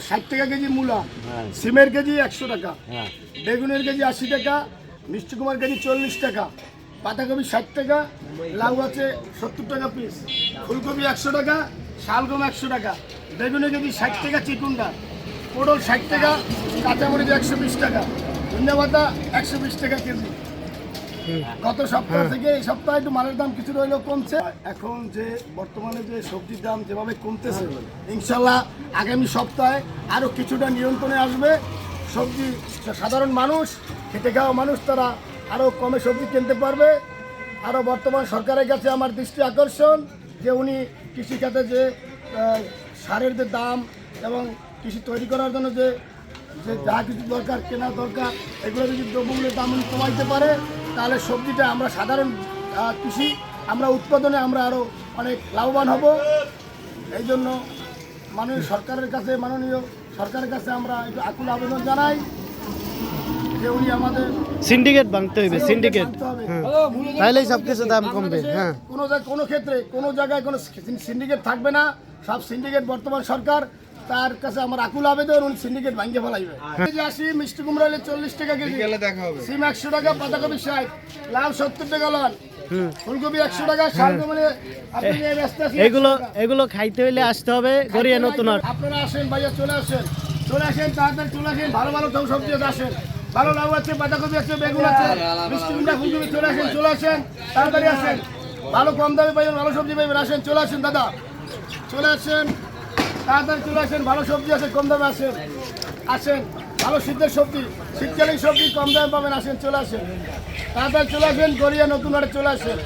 ষাট টাকা কেজি মূলা হ্যাঁ। সিমের কেজি একশো টাকা হ্যাঁ বেগুনের কেজি আশি টাকা মিষ্টি কুমার কেজি চল্লিশ টাকা পাতাকপি ষাট টাকা লাউ আছে সত্তর টাকা পিস ফুলকপি একশো টাকা শালগম একশো টাকা বেগুনের কেজি ষাট টাকা চিকুনটা পটল ষাট টাকা কাঁচামরিচ একশো বিশ টাকা ধনিয়া পাতা একশো বিশ টাকা কেজি গত সপ্তাহ থেকে এই সপ্তাহে একটু মালের দাম কিছু রইলেও কমছে। এখন যে বর্তমানে যে সবজির দাম যেভাবে কমতেছে ইনশাল্লাহ আগামী সপ্তাহে আরও কিছুটা নিয়ন্ত্রণে আসবে। সবজি সাধারণ মানুষ খেটে খাওয়া মানুষ তারা আরও কমে সবজি কিনতে পারবে। আরও বর্তমান সরকারের কাছে আমার দৃষ্টি আকর্ষণ যে উনি কৃষিখাতে যে সারের যে দাম এবং কৃষি তৈরি করার জন্য যে যে যা কিছু দরকার কেনা দরকার এগুলো যদি দ্রব্যমূল্যের দাম উনি কমাইতে পারে তাহলে সবজিটা আমরা সাধারণ কৃষি আমরা উৎপাদনে আমরা আরও অনেক লাভবান হব। এই জন্য মাননীয় সরকারের কাছে মাননীয় সরকারের কাছে আমরা একটু আকুল আবেদন জানাই যে উনি আমাদের সিন্ডিকেট ভাঙতে হইবে সিন্ডিকেট হবে। তাহলেই সব কিছু দাম কমবে হ্যাঁ। কোনো জায়গায় কোনো ক্ষেত্রে কোনো জায়গায় কোনো সিন্ডিকেট থাকবে না। সব সিন্ডিকেট বর্তমান সরকার। তার কাছে আমার আকুল আবেদন উনি সিন্ডিকেট ভাঙিয়ে ফেলাইবে। কেজি আসি মিষ্টি কুমড়া হলে চল্লিশ টাকা কেজি। সিম একশো টাকা পাতাকপি ষাট লাল সত্তর টাকা লন। ফুলকপি একশো টাকা শালগম হলে আপনি যে ব্যস্ত আছেন, এগুলো এগুলো খাইতে হইলে আসতে হবে গড়িয়া নতুন। আপনারা আসেন ভাইয়া চলে আসেন। চলে আসেন তাড়াতাড়ি চলে আসেন ভালো ভালো সব সবজি আসেন। ভালো লাউ আছে বাঁধাকপি আছে বেগুন আছে মিষ্টি কুমড়া ফুলকপি চলে আসেন চলে আসেন তাড়াতাড়ি আসেন। ভালো কম দামে পাইবেন ভালো সবজি পাইবেন আসেন চলে আসেন দাদা। চলে আসেন। তাড়াতাড়ি চলে আসেন, ভালো সবজি আছে কম দামে আসেন। আসেন, ভালো শীতের সবজি, শীতকালীন সবজি কম দামে পাবেন, আসেন, চলে আসেন। তাড়াতাড়ি চলে আসেন, গড়িয়া নতুন হাটে চলে আসেন।